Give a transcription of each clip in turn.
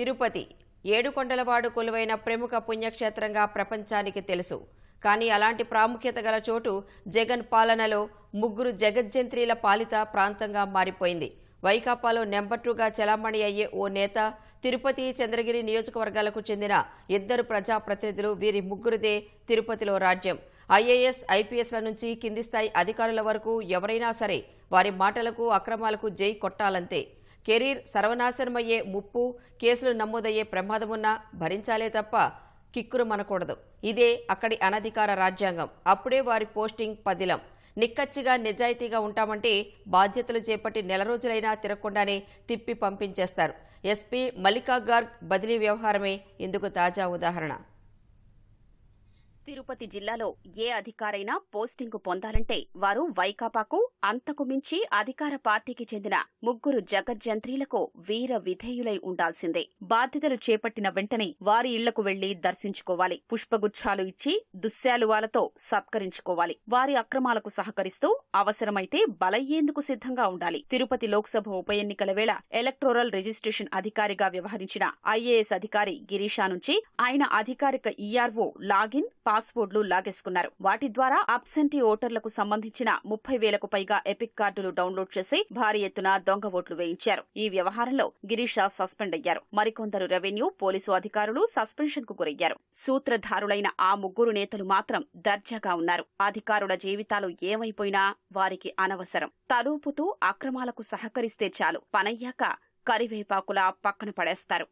తిరుపతి. ఏడుకొండలవాడు కొలువైన ప్రముఖ పుణ్యక్షేత్రంగా ప్రపంచానికి తెలుసు. కానీ అలాంటి ప్రాముఖ్యత గల చోటు జగన్ పాలనలో ముగ్గురు జగజ్జంత్రీల పాలిత ప్రాంతంగా మారిపోయింది. వైకాపాలో నెంబర్ టూగా చలామణి అయ్యే ఓ నేత తిరుపతి చంద్రగిరి నియోజకవర్గాలకు చెందిన ఇద్దరు ప్రజాప్రతినిధులు వీరి ముగ్గురిదే తిరుపతిలో రాజ్యం. ఐఏఎస్ ఐపీఎస్ల నుంచి కింది స్థాయి అధికారుల వరకు ఎవరైనా సరే వారి మాటలకు అక్రమాలకు జై కొట్టాలంతే. కెరీర్ సర్వనాశనమయ్యే ముప్పు కేసులు నమోదయ్యే ప్రమాదమున్నా భరించాలే తప్ప కిక్కురు మనకూడదు ఇదే అక్కడి అనధికార రాజ్యాంగం. అప్పుడే వారి పోస్టింగ్ పదిలం. నిక్కచ్చిగా నిజాయితీగా ఉంటామంటే బాధ్యతలు చేపట్టి నెల రోజులైనా తిరగకుండానే తిప్పి పంపించేస్తారు. ఎస్పీ మల్లికా గార్గ్ బదిలీ వ్యవహారమే ఇందుకు తాజా ఉదాహరణ. తిరుపతి జిల్లాలో ఏ అధికారైనా పోస్టింగ్ పొందాలంటే వారు వైకాపాకు అంతకు మించి అధికార పార్టీకి చెందిన ముగ్గురు జగజ్జంత్రీలకు వీర విధేయులై ఉండాల్సిందే. బాధ్యతలు చేపట్టిన వెంటనే వారి ఇళ్ళకు వెళ్ళి దర్శించుకోవాలి. పుష్పగుచ్చాలు ఇచ్చి దుశ్శాలువాలతో సత్కరించుకోవాలి. వారి అక్రమాలకు సహకరిస్తూ అవసరమైతే బలయ్యేందుకు సిద్ధంగా ఉండాలి. తిరుపతి లోక్సభ ఉప ఎన్నికల వేళ ఎలక్టోరల్ రిజిస్ట్రేషన్ అధికారిగా వ్యవహరించిన ఐఏఎస్ అధికారి గిరీషా నుంచి ఆయన అధికారిక ఈఆర్ఓ లాగిన్ పాస్వర్డ్లు లాగేసుకున్నారు. వాటి ద్వారా అబ్సెంటీ ఓటర్లకు సంబంధించిన ముప్పై వేలకు పైగా ఎపిక్ కార్డులు డౌన్లోడ్ చేసి భారీ ఎత్తున దొంగ ఓట్లు వేయించారు. ఈ వ్యవహారంలో గిరీషా సస్పెండ్ అయ్యారు. మరికొందరు రెవెన్యూ పోలీసు అధికారులు సస్పెన్షన్కు గురయ్యారు. సూత్రధారులైన ఆ ముగ్గురు నేతలు మాత్రం దర్జాగా ఉన్నారు. అధికారుల జీవితాలు ఏమైపోయినా వారికి అనవసరం. తలూపుతూ అక్రమాలకు సహకరిస్తే చాలు. పనయ్యాక కరివేపాకులా పక్కన పడేస్తారు.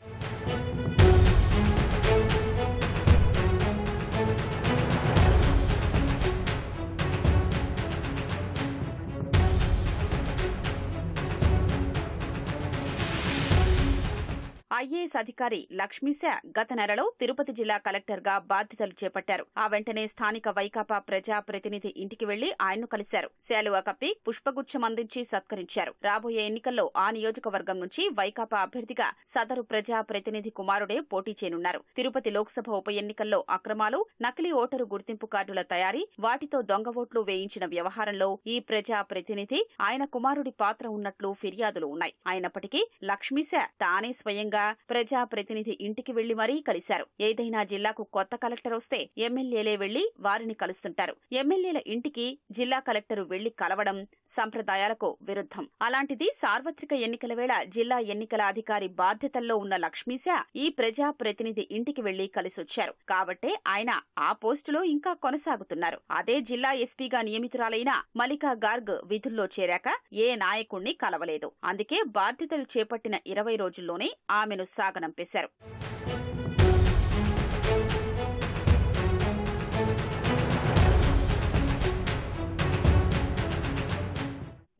ఐఏఎస్ అధికారి లక్ష్మీశ గత నెలలో తిరుపతి జిల్లా కలెక్టర్గా బాధ్యతలు చేపట్టారు. ఆ వెంటనే స్థానిక వైకాపా ప్రజా ప్రతినిధి ఇంటికి వెళ్ళి ఆయన్ను కలిశారు. శాలువా కప్పి పుష్పగుచ్చం అందించి సత్కరించారు. రాబోయే ఎన్నికల్లో ఆ నియోజకవర్గం నుంచి వైకాపా అభ్యర్థిగా సదరు ప్రజా ప్రతినిధి కుమారుడే పోటీ చేయనున్నారు. తిరుపతి లోక్సభ ఉప ఎన్నికల్లో అక్రమాలు నకిలీ ఓటరు గుర్తింపు కార్డుల తయారీ వాటితో దొంగ ఓట్లు వేయించిన వ్యవహారంలో ఈ ప్రజా ప్రతినిధి ఆయన కుమారుడి పాత్ర ఉన్నట్లు ఫిర్యాదులు ఉన్నాయి. అయినప్పటికీ లక్ష్మీశ తానే స్వయంగా ప్రజాప్రతినిధి ఇంటికి వెళ్ళి మరీ కలిశారు. ఏదైనా జిల్లాకు కొత్త కలెక్టర్ వస్తే ఎమ్మెల్యేలే వెళ్ళి వారిని కలుస్తుంటారు. ఎమ్మెల్యేల ఇంటికి జిల్లా కలెక్టరు వెళ్ళి కలవడం సంప్రదాయాలకు విరుద్ధం. అలాంటిది సార్వత్రిక ఎన్నికల వేళ జిల్లా ఎన్నికల అధికారి బాధ్యతల్లో ఉన్న లక్ష్మీశ ఈ ప్రజా ప్రతినిధి ఇంటికి వెళ్ళి కలిసొచ్చారు. కాబట్టే ఆయన ఆ పోస్టులో ఇంకా కొనసాగుతున్నారు. అదే జిల్లా ఎస్పీగా నియమితురాలైన మలికా గార్గ్ విధుల్లో చేరాక ఏ నాయకుణ్ణి కలవలేదు. అందుకే బాధ్యతలు చేపట్టిన ఇరవై రోజుల్లోనే ఆమెను సాగనంపేశారు.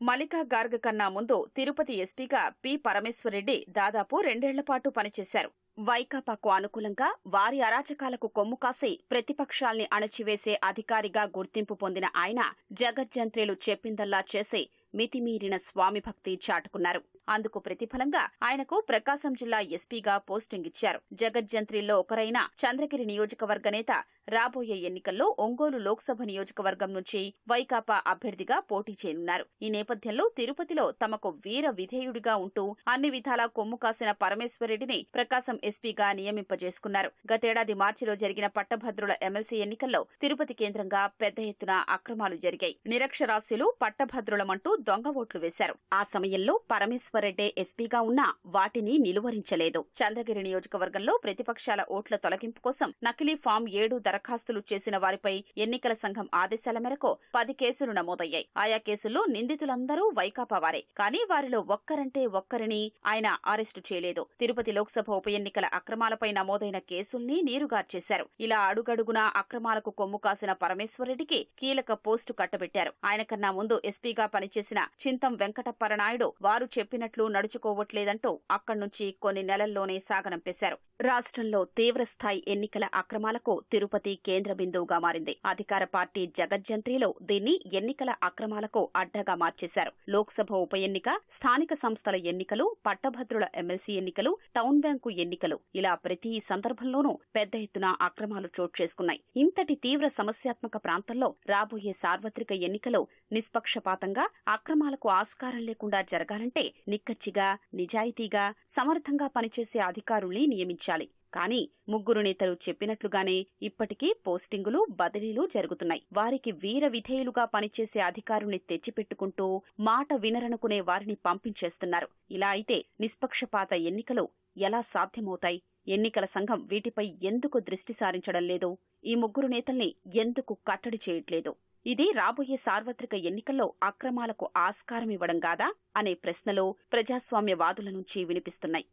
మలికా గార్గ్ కన్నా ముందు తిరుపతి ఎస్పీగా పి పరమేశ్వరరెడ్డి దాదాపు రెండేళ్ళ పాటు పనిచేశారు. వైకాపాకు అనుకూలంగా వారి అరాచకాలకు కొమ్ము కాసి ప్రతిపక్షాల్ని అణచివేసే అధికారిగా గుర్తింపు పొందిన ఆయన జగజ్జంత్రీలు చెప్పిందల్లా చేసి మితిమీరిన స్వామి భక్తి చాటుకున్నారు. అందుకు ప్రతిఫలంగా ఆయనకు ప్రకాశం జిల్లా ఎస్పీగా పోస్టింగ్ ఇచ్చారు. జగజ్జంత్రిలో ఒకరైన చంద్రగిరి నియోజకవర్గ నేత రాబోయే ఎన్నికల్లో ఒంగోలు లోక్సభ నియోజకవర్గం నుంచి వైకాపా అభ్యర్థిగా పోటీ చేయనున్నారు. ఈ నేపథ్యంలో తిరుపతిలో తమకు వీర విధేయుడిగా ఉంటూ అన్ని విధాలా కొమ్ము కాసిన పరమేశ్వరరెడ్డిని ప్రకాశం ఎస్పీగా నియమింపజేసుకున్నారు. గతేడాది మార్చిలో జరిగిన పట్టభద్రుల ఎమ్మెల్సీ ఎన్నికల్లో తిరుపతి కేంద్రంగా పెద్ద ఎత్తున అక్రమాలు జరిగాయి. నిరక్షరాస్యులు పట్టభద్రులమంటూ దొంగ ఓట్లు వేశారు. ఆ సమయంలో పరమేశ్వరరెడ్డే ఎస్పీగా ఉన్నా వాటిని నిలువరించలేదు. చంద్రగిరి నియోజకవర్గంలో ప్రతిపక్షాల ఓట్ల తొలగింపు కోసం నకిలీ ఫామ్ ఏడు దరఖాస్తులు చేసిన వారిపై ఎన్నికల సంఘం ఆదేశాల మేరకు పది కేసులు నమోదయ్యాయి. ఆయా కేసుల్లో నిందితులందరూ వైకాపా వారే. కానీ వారిలో ఒక్కరంటే ఒక్కరిని ఆయన అరెస్టు చేయలేదు. తిరుపతి లోక్సభ ఉప ఎన్నికల అక్రమాలపై నమోదైన కేసుల్ని నీరుగార్చేశారు ఇలా అడుగడుగునా అక్రమాలకు కొమ్ము కాసిన పరమేశ్వరరెడ్డికి కీలక పోస్టు కట్టబెట్టారు. ఆయన కన్నా ముందు ఎస్పీగా పనిచేసిన చింతం వెంకటప్పరనాయుడు వారు చెప్పినట్లు నడుచుకోవట్లేదంటూ అక్కడ్నుంచి కొన్ని నెలల్లోనే సాగనంపేశారు. రాష్ట్రంలో తీవ్రస్థాయి ఎన్నికల అక్రమాలకు తిరుపతి కేంద్ర బిందువుగా మారింది. అధికార పార్టీ జగజ్జంత్రిలో దీన్ని ఎన్నికల అక్రమాలకు అడ్డగా మార్చేశారు. లోక్సభ ఉప ఎన్నిక స్థానిక సంస్థల ఎన్నికలు పట్టభద్రుల ఎమ్మెల్సీ ఎన్నికలు టౌన్ బ్యాంకు ఎన్నికలు ఇలా ప్రతి సందర్భంలోనూ పెద్ద ఎత్తున అక్రమాలు చోటు చేసుకున్నాయి. ఇంతటి తీవ్ర సమస్యాత్మక ప్రాంతంలో రాబోయే సార్వత్రిక ఎన్నికలు నిష్పక్షపాతంగా అక్రమాలకు ఆస్కారం లేకుండా జరగాలంటే నిక్కచ్చిగా నిజాయితీగా సమర్థంగా పనిచేసే అధికారుల్ని నియమించారు నియమించాలి కానీ ముగ్గురు నేతలు చెప్పినట్లుగానే ఇప్పటికీ పోస్టింగులు బదిలీలు జరుగుతున్నాయి. వారికి వీర విధేయులుగా పనిచేసే అధికారుల్ని తెచ్చిపెట్టుకుంటూ మాట వినరనుకునే వారిని పంపించేస్తున్నారు. ఇలా అయితే నిష్పక్షపాత ఎన్నికలు ఎలా సాధ్యమవుతాయి? ఎన్నికల సంఘం వీటిపై ఎందుకు దృష్టి సారించడం లేదు? ఈ ముగ్గురు నేతల్ని ఎందుకు కట్టడి చేయట్లేదు? ఇది రాబోయే సార్వత్రిక ఎన్నికల్లో అక్రమాలకు ఆస్కారం ఇవ్వడం కాదా? అనే ప్రశ్నలు ప్రజాస్వామ్యవాదుల నుంచి వినిపిస్తున్నాయి.